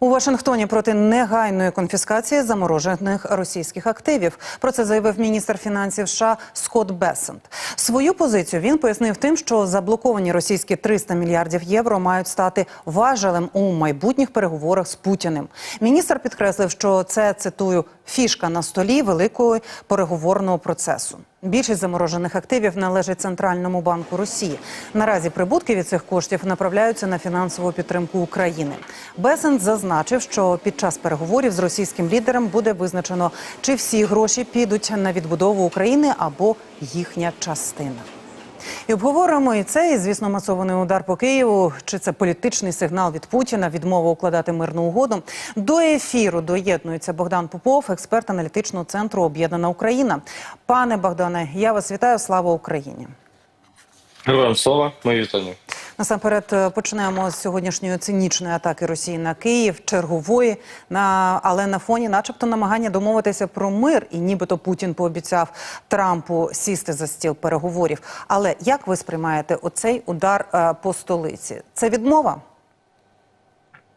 У Вашингтоні проти негайної конфіскації заморожених російських активів. Про це заявив міністр фінансів США Скотт Бесент. Свою позицію він пояснив тим, що заблоковані російські 300 мільярдів євро мають стати важелем у майбутніх переговорах з Путіним. Міністр підкреслив, що це цитую фішка на столі великого переговорного процесу. Більшість заморожених активів належить центральному банку Росії. Наразі прибутки від цих коштів направляються на фінансову підтримку України. Бесент зазначив, що під час переговорів з російським лідером буде визначено, чи всі гроші підуть на відбудову України або їхня частина. І обговоримо і це, і звісно, масований удар по Києву. Чи це політичний сигнал від Путіна, відмова укладати мирну угоду? До ефіру доєднується Богдан Попов, експерт аналітичного центру Об'єднана Україна. Пане Богдане, я вас вітаю. Слава Україні! Героям слава, мої вітання. Насамперед е, почнемо з сьогоднішньої цинічної атаки Росії на Київ, чергової на але на фоні, начебто, намагання домовитися про мир, і нібито Путін пообіцяв Трампу сісти за стіл переговорів. Але як ви сприймаєте оцей удар е, по столиці? Це відмова?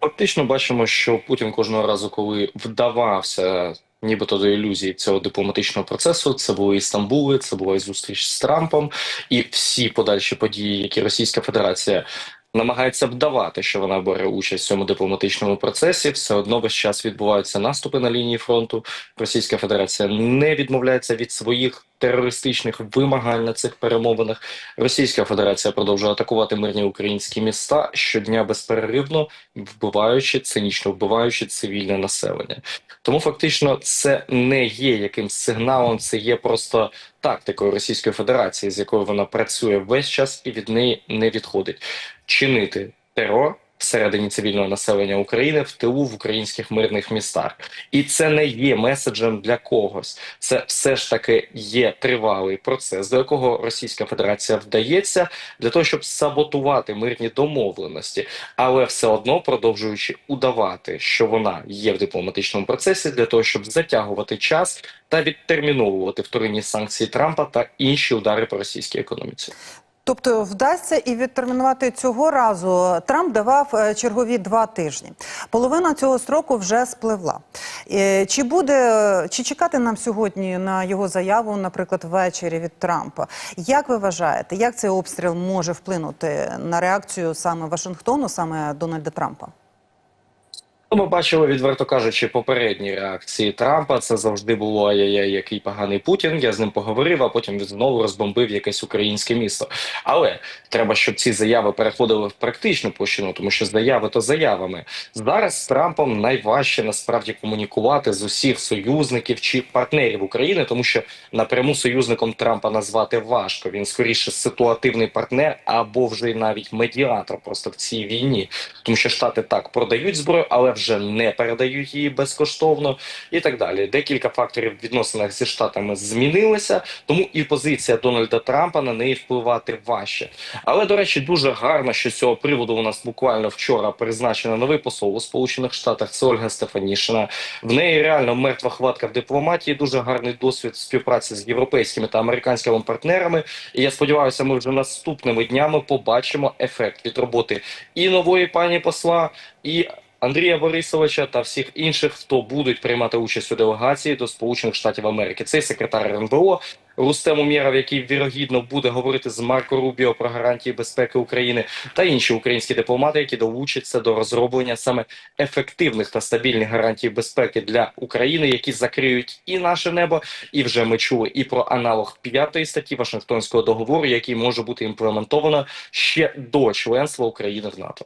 Фактично бачимо, що Путін кожного разу, коли вдавався нібито до ілюзії цього дипломатичного процесу, це були і Стамбули, це була і зустріч з Трампом, і всі подальші події, які Російська Федерація намагається вдавати, що вона бере участь в цьому дипломатичному процесі, все одно весь час відбуваються наступи на лінії фронту. Російська Федерація не відмовляється від своїх терористичних вимагань на цих перемовинах. Російська Федерація продовжує атакувати мирні українські міста щодня безперервно, вбиваючи цинічно вбиваючи цивільне населення. Тому фактично це не є якимсь сигналом, це є просто тактикою Російської Федерації, з якою вона працює весь час і від неї не відходить. Чинити терор всередині цивільного населення України в тилу в українських мирних містах, і це не є меседжем для когось. Це все ж таки є тривалий процес, до якого Російська Федерація вдається для того, щоб саботувати мирні домовленості, але все одно продовжуючи удавати, що вона є в дипломатичному процесі, для того, щоб затягувати час та відтерміновувати вторинні санкції Трампа та інші удари по російській економіці. Тобто вдасться і відтермінувати цього разу. Трамп давав е, чергові два тижні. Половина цього строку вже спливла. Е, Чи буде чи чекати нам сьогодні на його заяву, наприклад, ввечері від Трампа? Як ви вважаєте, як цей обстріл може вплинути на реакцію саме Вашингтону, саме Дональда Трампа? Ну, Ми бачили, відверто кажучи, попередні реакції Трампа. Це завжди було ай-яй-яй, який поганий Путін. Я з ним поговорив, а потім він знову розбомбив якесь українське місто. Але треба, щоб ці заяви переходили в практичну площину, тому що заяви то заявами. Зараз з Трампом найважче насправді комунікувати з усіх союзників чи партнерів України, тому що напряму союзником Трампа назвати важко. Він скоріше ситуативний партнер або вже навіть медіатор просто в цій війні, тому що штати так продають зброю, але вже не передають її безкоштовно, і так далі. Декілька факторів в відносинах зі штатами змінилися, тому і позиція Дональда Трампа на неї впливати важче. Але до речі, дуже гарно, що з цього приводу у нас буквально вчора призначено новий посол у Сполучених Штатах. Це Ольга Стефанішина. В неї реально мертва хватка в дипломатії. Дуже гарний досвід співпраці з європейськими та американськими партнерами. І я сподіваюся, ми вже наступними днями побачимо ефект від роботи і нової пані посла, і Андрія Борисовича та всіх інших, хто будуть приймати участь у делегації до Сполучених Штатів Америки. Цей секретар РНБО Рустем Умєров, який вірогідно буде говорити з Марко Рубіо про гарантії безпеки України, та інші українські дипломати, які долучаться до розроблення саме ефективних та стабільних гарантій безпеки для України, які закриють і наше небо, і вже ми чули і про аналог п'ятої статті Вашингтонського договору, який може бути імплементовано ще до членства України в НАТО.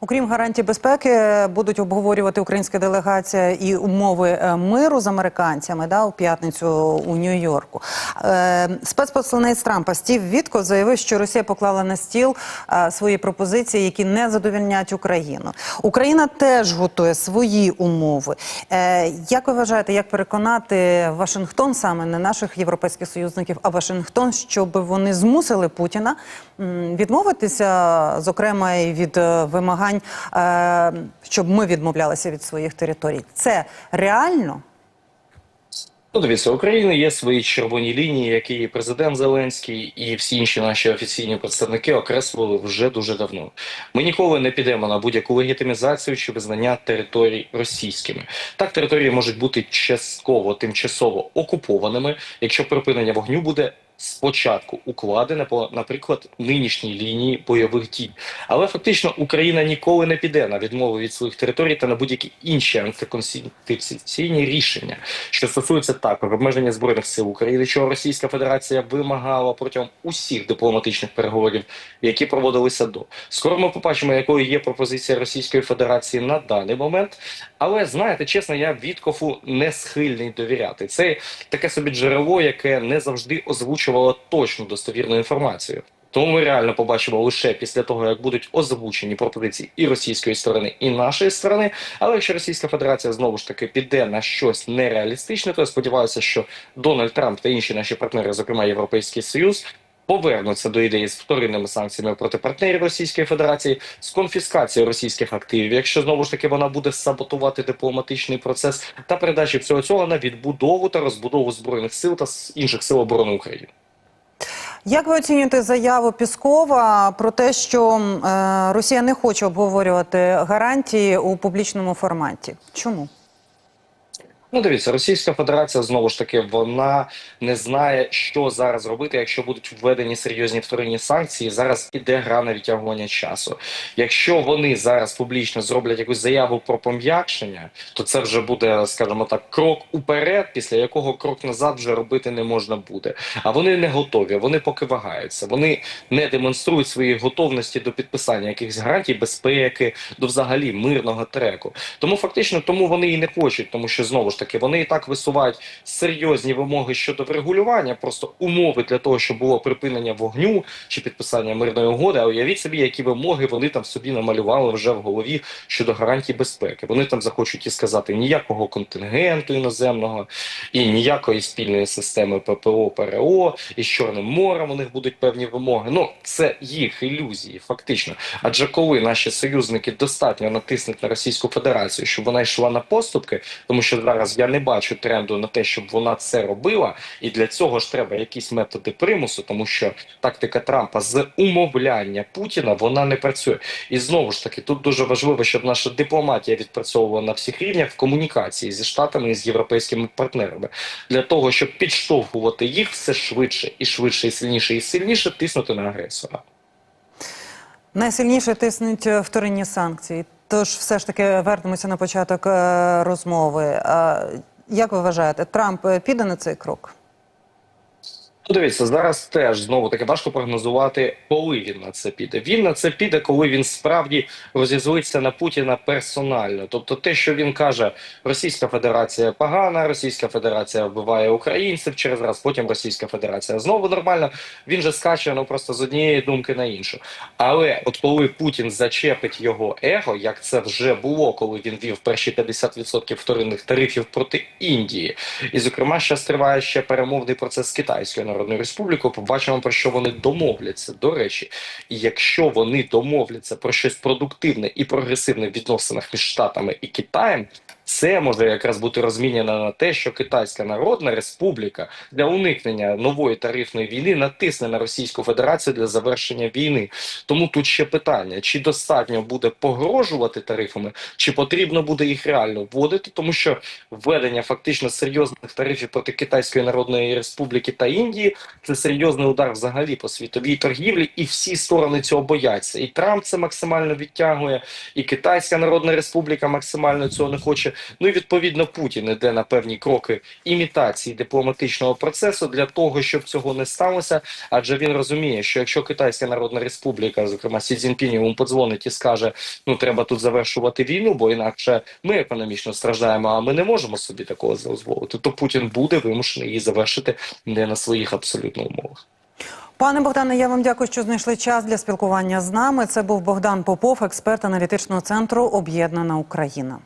Окрім гарантій безпеки, будуть обговорювати українська делегація і умови е, миру з американцями да, у п'ятницю у Нью-Йорку. Е, спецпосланець Трампа Стів Вітко заявив, що Росія поклала на стіл е, свої пропозиції, які не задовільнять Україну. Україна теж готує свої умови. Як ви вважаєте, як переконати Вашингтон саме не наших європейських союзників, а Вашингтон, щоб вони змусили Путіна відмовитися, зокрема і від е, вимагань, е, щоб ми відмовлялися від своїх територій? Це реально? Ну, дивіться, України є свої червоні лінії, які і президент Зеленський і всі інші наші офіційні представники окреслили вже дуже давно. Ми ніколи не підемо на будь-яку легітимізацію чи визнання територій російськими. Так, території можуть бути частково тимчасово окупованими, якщо припинення вогню буде. Спочатку укладене по, наприклад, нинішній лінії бойових дій, але фактично Україна ніколи не піде на відмову від своїх територій та на будь-які інші антиконституційні рішення, що стосується також обмеження збройних сил України, чого Російська Федерація вимагала протягом усіх дипломатичних переговорів, які проводилися до скоро. Ми побачимо, якою є пропозиція Російської Федерації на даний момент. Але знаєте, чесно, я Віткофу не схильний довіряти. Це таке собі джерело, яке не завжди озвучувало точну достовірну інформацію. Тому ми реально побачимо лише після того, як будуть озвучені пропозиції і російської сторони, і нашої сторони. Але якщо Російська Федерація знову ж таки піде на щось нереалістичне, то я сподіваюся, що Дональд Трамп та інші наші партнери, зокрема Європейський Союз, повернуться до ідеї з вторинними санкціями проти партнерів Російської Федерації, з конфіскацією російських активів, якщо знову ж таки вона буде саботувати дипломатичний процес та передачі всього цього на відбудову та розбудову збройних сил та інших сил оборони України. Як ви оцінюєте заяву Піскова про те, що е, Росія не хоче обговорювати гарантії у публічному форматі? Чому? Ну, дивіться, Російська Федерація знову ж таки вона не знає, що зараз робити, якщо будуть введені серйозні вторинні санкції. Зараз іде гра на відтягування часу. Якщо вони зараз публічно зроблять якусь заяву про пом'якшення, то це вже буде, скажімо так, крок уперед, після якого крок назад вже робити не можна буде. А вони не готові. Вони поки вагаються. Вони не демонструють своєї готовності до підписання якихось гарантій безпеки, до взагалі мирного треку. Тому фактично тому вони і не хочуть, тому що знову ж таки вони і так висувають серйозні вимоги щодо врегулювання, просто умови для того, щоб було припинення вогню чи підписання мирної угоди. А уявіть собі, які вимоги вони там собі намалювали вже в голові щодо гарантій безпеки. Вони там захочуть і сказати ніякого контингенту іноземного і ніякої спільної системи ППО ПРО і з Чорним морем у них будуть певні вимоги. Ну це їх ілюзії, фактично. Адже коли наші союзники достатньо натиснуть на Російську Федерацію, щоб вона йшла на поступки, тому що зараз я не бачу тренду на те, щоб вона це робила, і для цього ж треба якісь методи примусу, тому що тактика Трампа з умовляння Путіна вона не працює. І знову ж таки, тут дуже важливо, щоб наша дипломатія відпрацьовувала на всіх рівнях в комунікації зі штатами і з європейськими партнерами для того, щоб підштовхувати їх все швидше і швидше, і сильніше, і сильніше тиснути на агресора. Найсильніше тиснуть вторинні санкції. Тож, все ж таки, вернемося на початок е, розмови. Як ви вважаєте, Трамп е, піде на цей крок? Ну, дивіться, зараз теж знову таки важко прогнозувати, коли він на це піде. Він на це піде, коли він справді розізлиться на Путіна персонально. Тобто, те, що він каже, Російська Федерація погана, Російська Федерація вбиває українців через раз, потім Російська Федерація знову нормально. Він же скаче ну просто з однієї думки на іншу. Але от коли Путін зачепить його его, як це вже було, коли він вів перші 50% вторинних тарифів проти Індії, і зокрема, ще триває ще перемовний процес з Китайською Народною Республіку, Побачимо про що вони домовляться. До речі, і якщо вони домовляться про щось продуктивне і прогресивне в відносинах між Штатами і Китаєм. Це може якраз бути розміняно на те, що Китайська Народна Республіка для уникнення нової тарифної війни натисне на Російську Федерацію для завершення війни. Тому тут ще питання: чи достатньо буде погрожувати тарифами, чи потрібно буде їх реально вводити, тому що введення фактично серйозних тарифів проти Китайської Народної Республіки та Індії це серйозний удар взагалі по світовій торгівлі, і всі сторони цього бояться. І Трамп це максимально відтягує, і Китайська Народна Республіка максимально цього не хоче. Ну і відповідно Путін іде на певні кроки імітації дипломатичного процесу для того, щоб цього не сталося. Адже він розуміє, що якщо Китайська Народна Республіка, зокрема Сі Цзіньпінь, йому подзвонить і скаже: ну треба тут завершувати війну, бо інакше ми економічно страждаємо, а ми не можемо собі такого дозволити. То Путін буде вимушений її завершити не на своїх абсолютно умовах. Пане Богдане, я вам дякую, що знайшли час для спілкування з нами. Це був Богдан Попов, експерт аналітичного центру Об'єднана Україна.